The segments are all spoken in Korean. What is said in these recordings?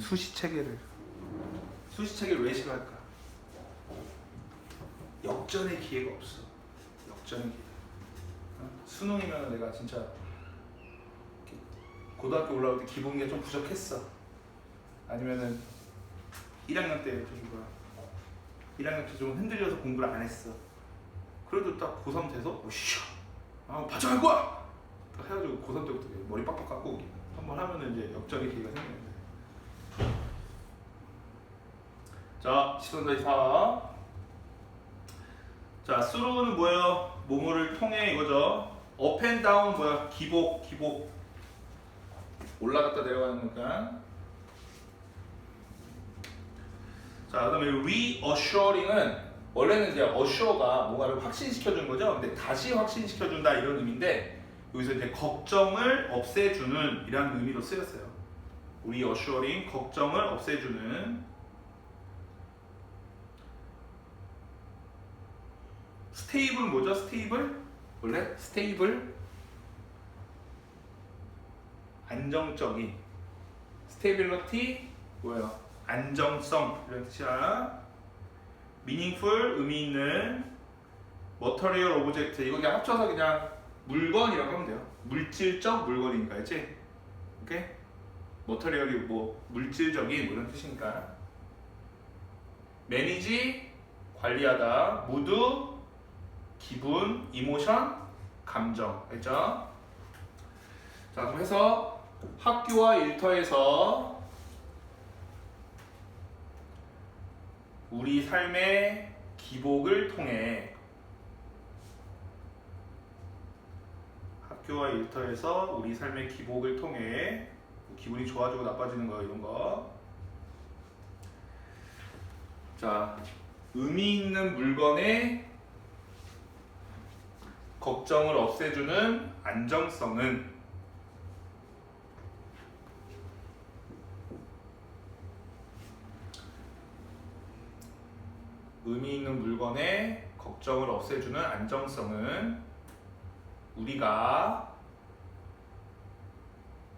수시 체계를 수시 체계를 왜 싫어할까? 역전의 기회가 없어. 역전의 기회. 어? 수능이면 내가 진짜 고등학교 올라올 때 기본기가 좀 부족했어. 아니면은 1학년 때좀 뭐야 1학년 때 좀 흔들려서 공부를 안 했어. 그래도 딱 고3 돼서 오씨 아 바짝 할 거야. 딱 해가지고 고3 때부터 머리 빡빡 깎고 한번 하면은 이제 역전의 기회가 생기는데. 자, 시선다이 4. 자, 수로는 뭐예요? 모모를 통해 이거죠. 업앤 다운 뭐야? 기복, 기복. 올라갔다 내려가는 거니까. 자, 그다음에 reassuring은 원래는 이제 assure가 뭔가를 확신시켜 주는 거죠. 근데 다시 확신시켜 준다 이런 의미인데 여기서 이제 걱정을 없애주는 이라는 의미로 쓰였어요. reassuring 걱정을 없애주는 스테이블 뭐죠? 스테이블? 원래 스테이블 안정적인 스테빌리티 뭐예요? 안정성 이런 뜻이야. meaningful 의미 있는 material object 이거 그냥 합쳐서 그냥 물건이라고 하면 돼요. 물질적 물건이니까 알지? 오케이? material이 뭐 물질적인 뭐 이런 뜻이니까. manage 관리하다, mood 기분, 이모션, 감정 알죠? 자 그럼 해서 학교와 일터에서 우리 삶의 기복을 통해 학교와 일터에서 우리 삶의 기복을 통해 기분이 좋아지고 나빠지는 거 이런 거. 자 의미 있는 물건의 걱정을 없애주는 안정성은 의미 있는 물건의 걱정을 없애주는 안정성은 우리가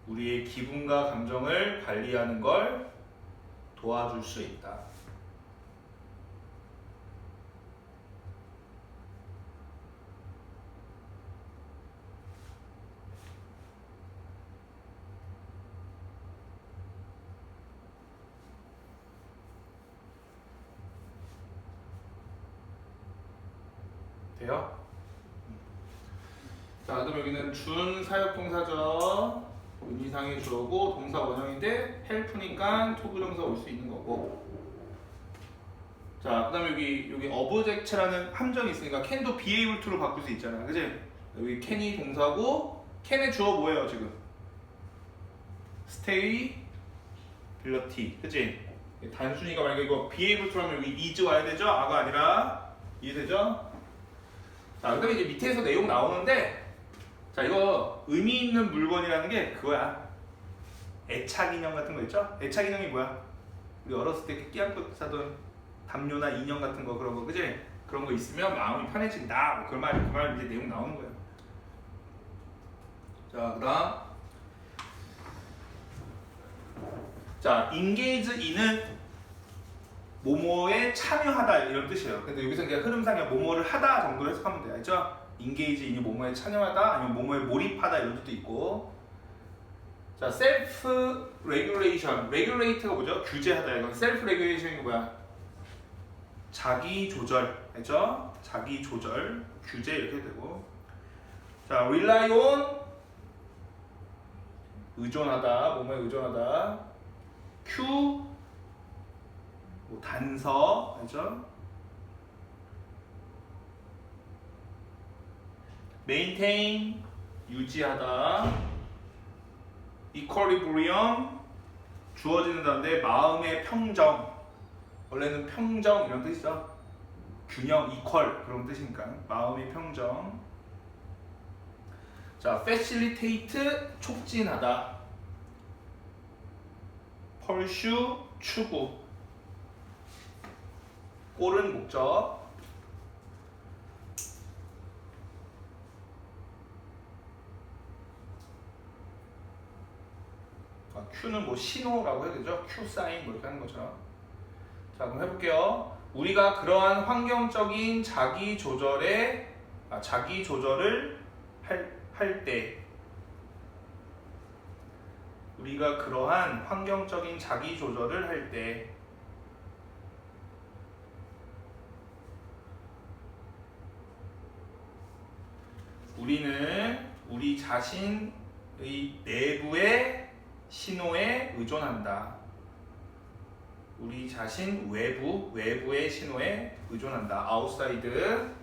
우리의 기분과 감정을 관리하는 걸 도와줄 수 있다. 돼요? 자, 그럼 여기는 준 사역 동사죠. 의미상의 주어고 동사 원형인데 헬프니까 토부 정사 올 수 있는 거고. 자, 그다음에 여기 여기 어브젝트라는 함정이 있으니까 be able to로 바꿀 수 있잖아. 그지? 여기 can이 동사고 can의 주어 뭐예요, 지금? stay ability. 그지? 단순히가 만약에 이거 able to라면 여기 is 와야 되죠? 아가 아니라 이해되죠? 자, 그 다음에 이제 밑에서 내용 나오는데, 자, 이거 의미 있는 물건이라는 게 그거야. 애착 인형 같은 거 있죠? 애착 인형이 뭐야? 우리 어렸을 때 끼안고 사던 담요나 인형 같은 거 그런 거, 그지? 그런 거 있으면 마음이 편해진다. 뭐 그런 말, 그말 이제 내용 나오는 거예요. 자, 그 다음. 자, engage in은 모모에 참여하다 이런 뜻이에요. 근데 여기서 그냥 흐름상에 모모를 하다 정도 해석하면 돼요. 알죠? engage 인이 모모에 참여하다 아니면 모모에 몰입하다 이런 뜻도 있고. 자, self regulation. regulate가 뭐죠? 규제하다. 이건 self regulation이 뭐야? 자기 조절. 알죠? 자기 조절, 규제 이렇게 되고. 자, rely on 의존하다, 모모에 의존하다. Q 뭐 단서 알죠? maintain 유지하다. Equilibrium 주어지는 단데 마음의 평정. 원래는 평정 이런 뜻이죠. 균형 equal 그런 뜻이니까. 마음의 평정. 자 facilitate 촉진하다. Pursue 추구 꼴은 목적. 아, Q는 뭐 신호라고 해야 되죠? Q 사인 뭐 이렇게 하는 것처럼. 자, 그럼 해볼게요. 우리가 그러한 환경적인 자기 조절에 아, 자기 조절을 할, 할 때, 우리가 그러한 환경적인 자기 조절을 할 때, 우리는 우리 자신의 내부의 신호에 의존한다. 우리 자신 외부, 외부의 신호에 의존한다. 아웃사이드.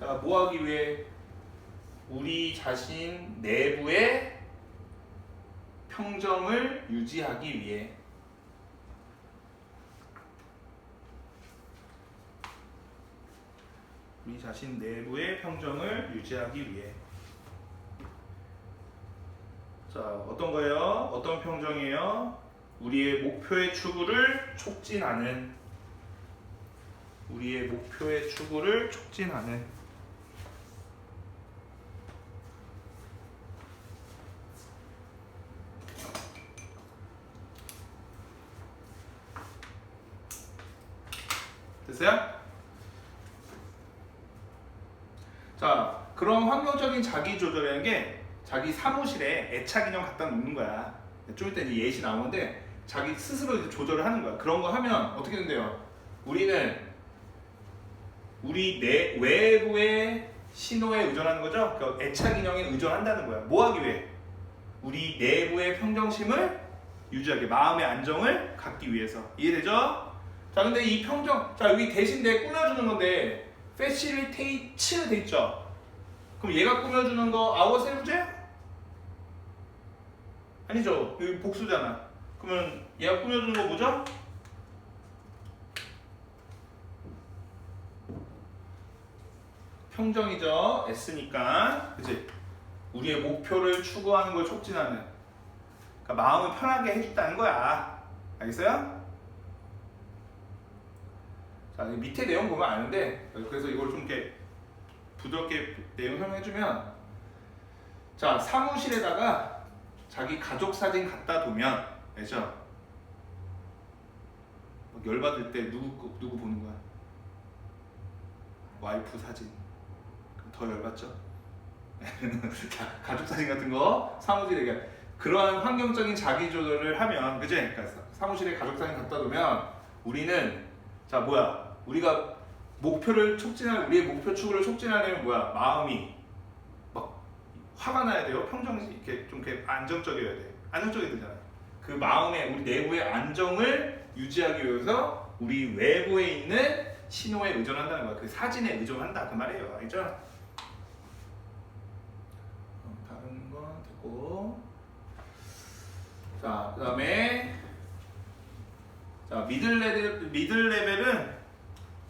자, 뭐 하기 위해? 우리 자신 내부의 평정을 유지하기 위해. 우리 자신 내부의 평정을 유지하기 위해. 자, 어떤 거예요? 어떤 평정이에요? 우리의 목표의 추구를 촉진하는 우리의 목표의 추구를 촉진하는 됐어요? 자, 그런 환경적인 자기 조절이라는 게 자기 사무실에 애착 인형 갖다 놓는 거야. 좀 이따 이제 예시 나오는데 자기 스스로 이제 조절을 하는 거야. 그런 거 하면 어떻게 된대요? 우리는 우리 내 외부의 신호에 의존하는 거죠. 그 애착 인형에 의존한다는 거야. 뭐 하기 위해? 우리 내부의 평정심을 유지하게 마음의 안정을 갖기 위해서 이해되죠? 자, 근데 이 평정, 자 여기 대신 내 꾸며주는 건데 facilitate 돼 있죠? 그럼 얘가 꾸며주는 거 ourselves예요? 아니죠. 여기 복수잖아. 그러면 얘가 꾸며주는 거 뭐죠? 평정이죠. S니까. 그치? 우리의 목표를 추구하는 걸 촉진하는. 그러니까 마음을 편하게 해준다는 거야. 알겠어요? 자, 이 밑에 내용 보면 아는데, 그래서 이걸 좀 이렇게 부드럽게 내용 설명해주면, 자, 사무실에다가 자기 가족 사진 갖다 두면, 알죠? 막 열받을 때 누구, 거- 누구 보는 거야? 와이프 사진. 더 열받죠? 자, 가족 사진 같은 거 사무실에 그러한 환경적인 자기 조절을 하면, 그지? 그러니까 사무실에 가족 사진 갖다 두면 우리는 자 뭐야? 우리가 목표를 촉진할 우리의 목표 추구를 촉진하려면 뭐야? 마음이 막 화가 나야 돼요. 평정 이렇게 좀 이렇게 안정적이어야 돼. 안정적이 되잖아. 그 마음의 우리 내부의 안정을 유지하기 위해서 우리 외부에 있는 신호에 의존한다는 거야. 그 사진에 의존한다 그 말이에요. 알죠? 어, 다른 건 됐고. 자, 그다음에 자 미들 레벨 미들 레벨은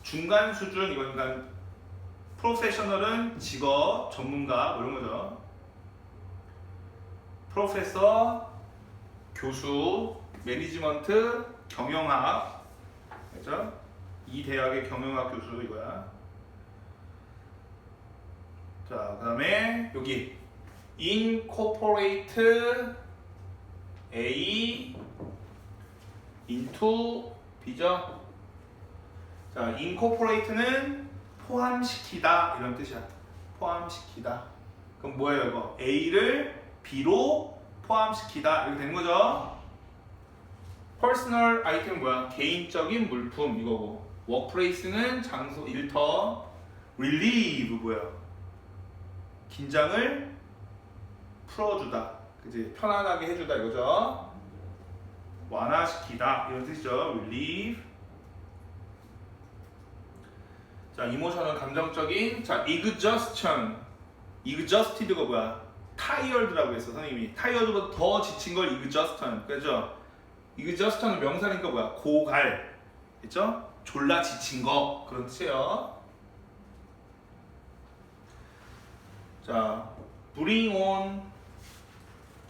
중간 수준 이거 그러니까 프로페셔널은 직업 전문가 뭐 이런 거죠. 프로페서 교수 매니지먼트 경영학 그죠? 이 대학의 경영학 교수 이거야. 자 그다음에 여기 incorporate A into B죠. 자, incorporate는 포함시키다 이런 뜻이야. 포함시키다. 그럼 뭐예요 이거? A를 B로 포함시키다 이렇게 되는 거죠. personal 아이템은 뭐야? 개인적인 물품 이거고. workplace는 장소 일터. relieve 뭐야? 긴장을 풀어주다. 그지? 편안하게 해주다 이거죠. 완화시키다 이런 뜻이죠. relieve. 자, 이모션은 감정적인. 자, exhaustion. exhausted가 뭐야? tired라고 했어 선생님이. tired보다 더 지친 걸 exhaustion. 그죠? exhaustion은 명사니까 뭐야? 고갈. 그죠? 졸라 지친 거 그런 뜻이에요. 자, bring on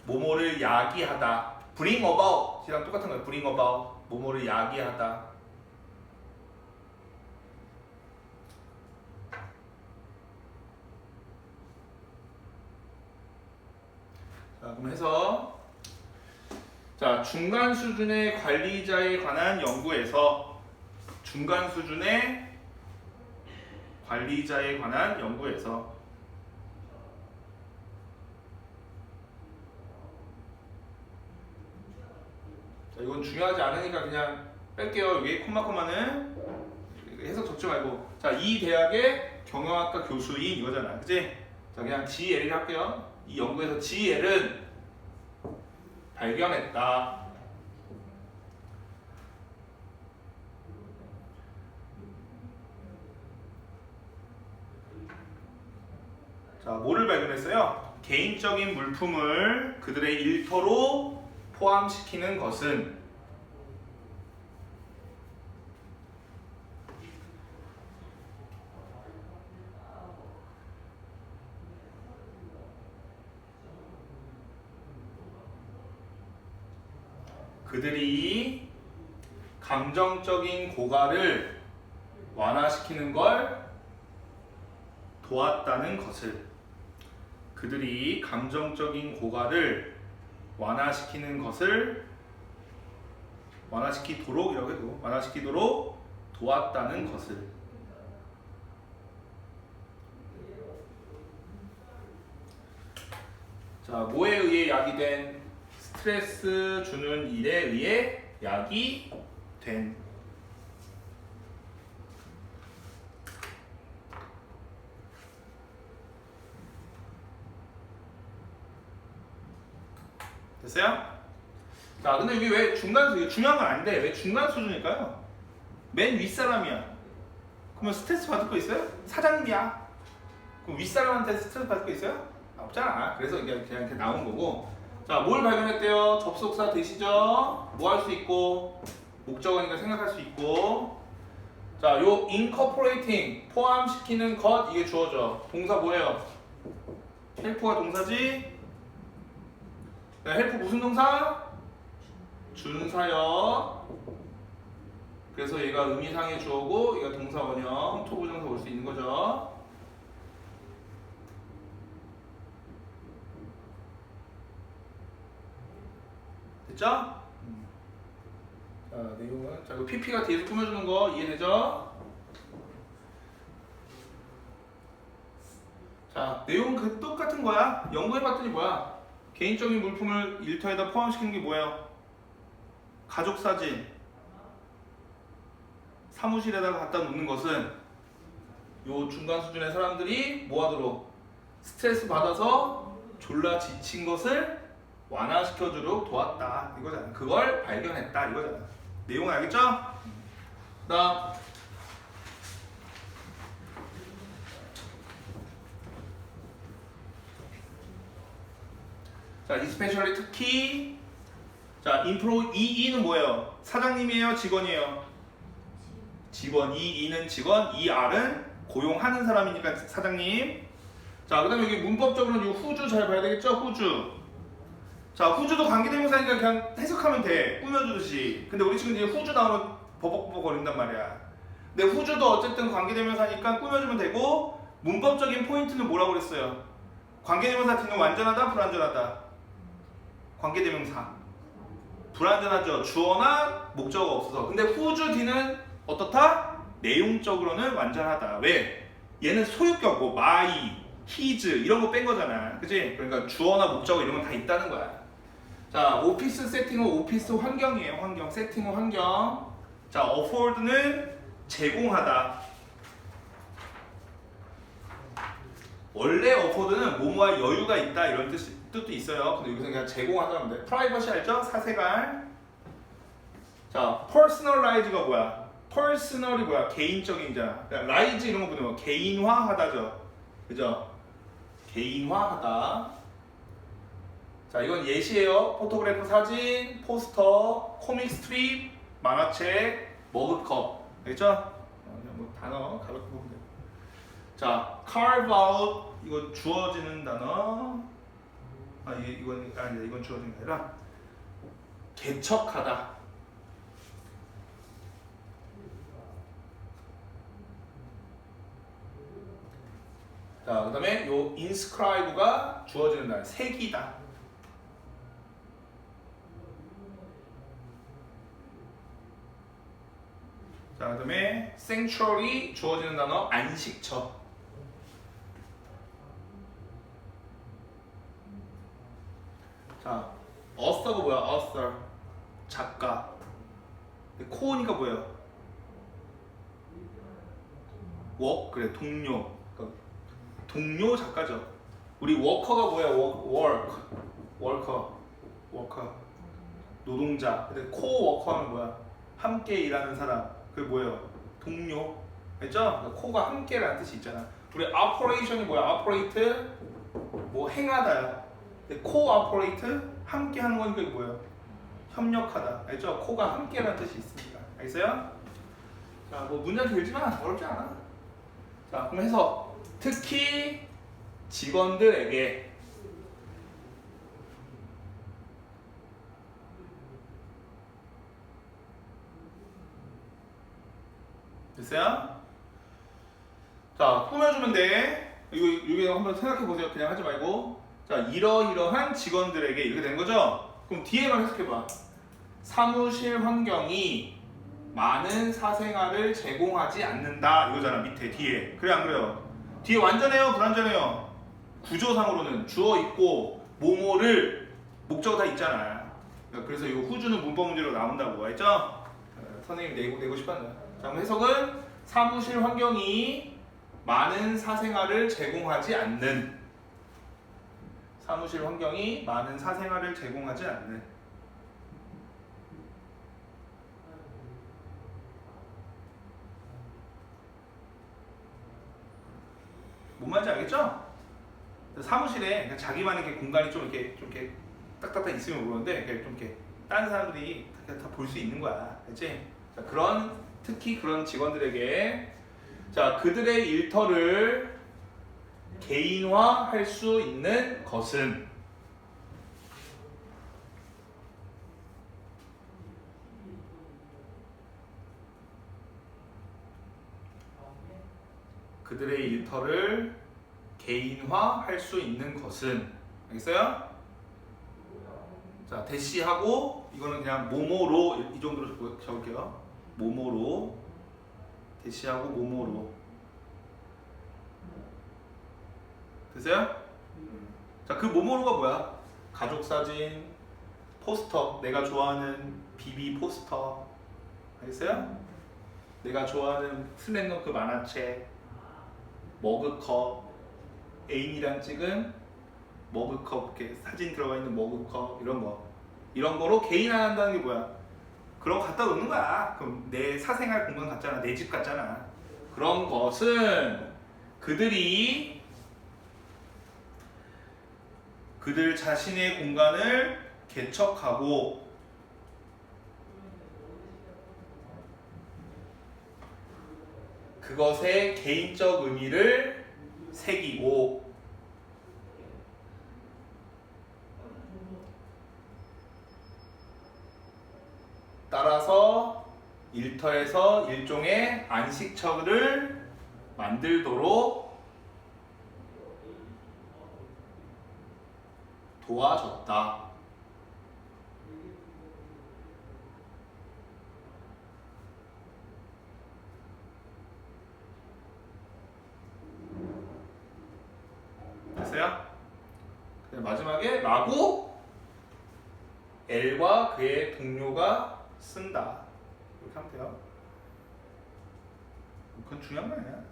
모모를 야기하다. bring about이랑 똑같은 거예요. bring about 모모를 야기하다. 그럼 해서 자 중간 수준의 관리자에 관한 연구에서 중간 수준의 관리자에 관한 연구에서 자, 이건 중요하지 않으니까 그냥 뺄게요. 여기 콤마콤마는 해석 적지 말고 자 이 대학의 경영학과 교수인 이거잖아, 그지? 자 그냥 GL을 할게요. 이 연구에서 GL은 발견했다. 자, 뭐를 발견했어요? 개인적인 물품을 그들의 일터로 포함시키는 것은 그들이 감정적인 고갈을 완화시키는 걸 도왔다는 것을 그들이 감정적인 고갈을 완화시키는 것을 완화시키도록이라고 해도 완화시키도록 도왔다는 것을. 자 뭐에 의해 야기된 스트레스 주는 일에 의해 약이 된 됐어요? 자 근데 여기 왜 중간 중요한 건 아닌데 왜 중간 수준일까요? 맨 윗사람이야 그러면 스트레스 받을 거 있어요? 사장님이야 그럼 윗사람한테 스트레스 받을 거 있어요? 없잖아 그래서 이게 그냥 이렇게 나온 거고 자, 뭘 발견했대요? 접속사 되시죠? 뭐 할 수 있고 목적어니까 생각할 수 있고 자, 요 incorporating 포함시키는 것 이게 주어져. 동사 뭐예요? 헬프가 동사지. 자, 헬프 무슨 동사? 준사역. 그래서 얘가 의미상의 주어고 얘가 동사 원형, 토부정사 올 수 있는 거죠. 됐죠? 자, 내용은 자, 이거 PP가 뒤에서 꾸며주는 거 이해되죠? 자, 내용은 그 똑같은 거야. 연구해봤더니 뭐야? 개인적인 물품을 일터에다 포함시키는 게 뭐예요? 가족 사진, 사무실에다가 갖다 놓는 것은 요 중간 수준의 사람들이 뭐 하도록 스트레스 받아서 졸라 지친 것을 완화시켜주도록 도왔다 이거잖아. 그걸 발견했다 이거잖아. 내용 알겠죠? 나 자, 이스페셜리 특히 자, 인프로 EE는 뭐예요? 사장님이에요, 직원이에요? 직원, EE는 직원, ER은 고용하는 사람이니까 사장님. 자, 그다음에 여기 문법적으로는 이 후주 잘 봐야 되겠죠? 후주. 자, 후주도 관계 대명사니까 그냥 해석하면 돼. 꾸며주듯이. 근데 우리 친구 이제 후주 나오면 버벅버벅 거린단 말이야. 근데 후주도 어쨌든 관계 대명사니까 꾸며주면 되고 문법적인 포인트는 뭐라고 그랬어요? 관계 대명사 D는 완전하다, 불완전하다. 관계 대명사. 불완전하죠. 주어나 목적어가 없어서. 근데 후주 D는 어떻다? 내용적으로는 완전하다. 왜? 얘는 소유격 뭐 my, his 이런 거 뺀 거잖아. 그지? 그러니까 주어나 목적어 이런 건 다 있다는 거야. 자, 오피스 세팅은 오피스 환경이에요. 환경. 세팅은 환경. 자, afford는 제공하다. 원래 afford는 뭐뭐할 여유가 있다 이런 뜻, 뜻도 있어요. 근데 여기서 그냥 제공하다는 데 프라이버시 알죠? 사생활. 자, personalize가 뭐야? personal이 뭐야? 개인적인이잖아. 그러니까 rise 이런 거 보면 개인화하다죠. 그죠? 개인화하다. 자, 이건 예시예요. 포토그래프 사진, 포스터, 코믹 스트립, 만화책, 머그컵. 알겠죠? 어, 그냥 뭐 단어 가볍게 보면 돼요. 자, carve out 이건 주어지는 단어. 아, 이 이건 아니 이건 주어지는 게 아니라 개척하다. 자, 그 다음에 요 inscribe가 주어지는 단, 새기다. 자, 그다음에 sanctuary 주어지는 단어 안식처. 자, author가 뭐야? author 작가. 코어니까 뭐예요? 워 그래 동료. 그러니까 동료 작가죠. 우리 워커가 뭐야? work, worker, worker. 노동자. 근데 코워커는 뭐야? 함께 일하는 사람. 그게 뭐예요? 동료. 알죠? 그러니까 코가 함께라는 뜻이 있잖아. 우리 operation이 뭐야? operate 뭐 행하다야. cooperate 함께 하는 거니까 이게 뭐예요? 협력하다. 알죠? 코가 함께라는 뜻이 있습니다. 알겠어요? 자, 뭐 문장 길지만 어렵지 않아. 자, 그럼 해서 특히 직원들에게 됐어요? 자, 꾸며주면 돼. 이거, 이거 한번 생각해 보세요. 그냥 하지 말고. 자, 이러이러한 직원들에게 이렇게 된 거죠? 그럼 뒤에만 해석해봐. 사무실 환경이 많은 사생활을 제공하지 않는다. 이거잖아, 밑에, 뒤에. 그래, 안 그래요? 뒤에 완전해요? 불완전해요? 구조상으로는 주어 있고, 모모를 목적어 다 있잖아. 그래서 이 후주는 문법 문제로 나온다고. 알죠? 어, 선생님 내고, 내고 싶었나요? 자, 그럼 해석은 사무실 환경이 많은 사생활을 제공하지 않는 사무실 환경이 많은 사생활을 제공하지 않는 뭔 말인지 알겠죠? 사무실에 그냥 자기만의 이렇게 공간이 좀 이렇게 좀 이렇게 딱딱딱 있으면 모르는데 이렇게 좀 이렇게 다른 사람들이 다 볼 수 있는 거야, 그렇지? 자, 그런 특히 그런 직원들에게 자 그들의 일터를 개인화할 수 있는 것은 그들의 일터를 개인화할 수 있는 것은 알겠어요? 자 대시하고 이거는 그냥 모모로 이 정도로 적을게요. 모모로 대시하고 모모로 됐어요? 자 그 모모로가 뭐야? 가족 사진, 포스터, 내가 좋아하는 비비 포스터 알겠어요? 내가 좋아하는 슬램덩크 만화책, 머그컵, 애인이랑 찍은 머그컵 이렇게 사진 들어가 있는 머그컵 이런 거 이런 거로 개인화한다는 게 뭐야? 그런 거 갖다 놓는 거야. 그럼 내 사생활 공간 같잖아. 내 집 같잖아. 그런 것은 그들이 그들 자신의 공간을 개척하고 그것의 개인적 의미를 새기고 따라서 일터에서 일종의 안식처를 만들도록 도와줬다. 마지막에 라고 L과 그의 동료가 쓴다. 이렇게 하면 돼요. 그건 중요한 거 아니야.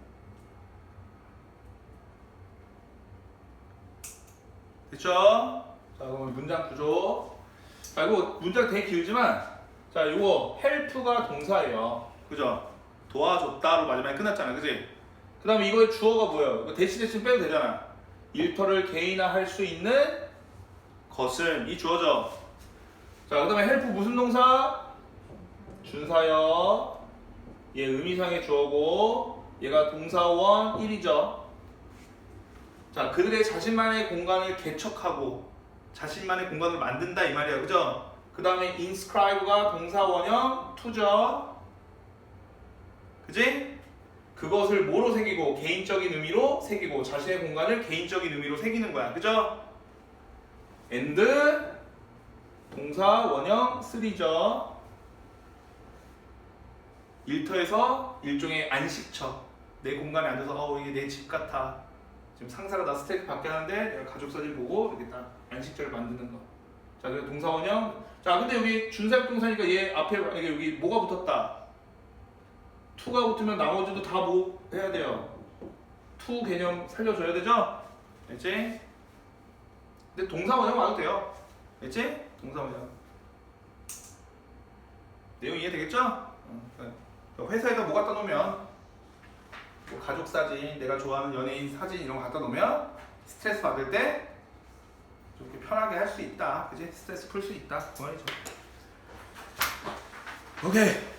됐죠? 자, 그럼 문장 구조. 자, 이거 문장 되게 길지만, 자, 이거 help가 동사예요. 그죠? 도와줬다로 마지막에 끝났잖아. 그지? 그 다음에 이거의 주어가 뭐예요? 이거 대신 대신 빼도 되잖아. 일터를 개인화할 수 있는 것은 이 주어죠. 자, 그 다음에 help 무슨 동사? 준사역. 얘 의미상의 주어고, 얘가 동사원 1이죠. 자, 그들의 자신만의 공간을 개척하고, 자신만의 공간을 만든다 이 말이야. 그죠? 그 다음에 inscribe가 동사원형 2죠. 그지? 그것을 뭐로 새기고, 개인적인 의미로 새기고, 자신의 공간을 개인적인 의미로 새기는 거야. 그죠? and 동사 원형 3죠. 일터에서 일종의 안식처. 내 공간에 앉아서 어 이게 내 집 같아. 지금 상사가 나 스트레스 받게 하는데 내가 가족 사진 보고 이렇게 딱 안식처를 만드는 거. 자, 그래서 동사원형. 자, 근데 여기 준사역 동사니까 얘 앞에 이게 여기 뭐가 붙었다. 투가 붙으면 나머지도 다 뭐 해야 돼요. 투 개념 살려줘야 되죠? 알지? 근데 동사원형 와도 돼요. 알지? 동사원형. 내용 이해되겠죠? 어, 그러니까 회사에다 뭐 갖다 놓으면 뭐 가족 사진, 내가 좋아하는 연예인 사진 이런 거 갖다 놓으면 스트레스 받을 때좀 이렇게 편하게 할 수 있다. 그지? 스트레스 풀 수 있다. 그 말이죠. 오케이.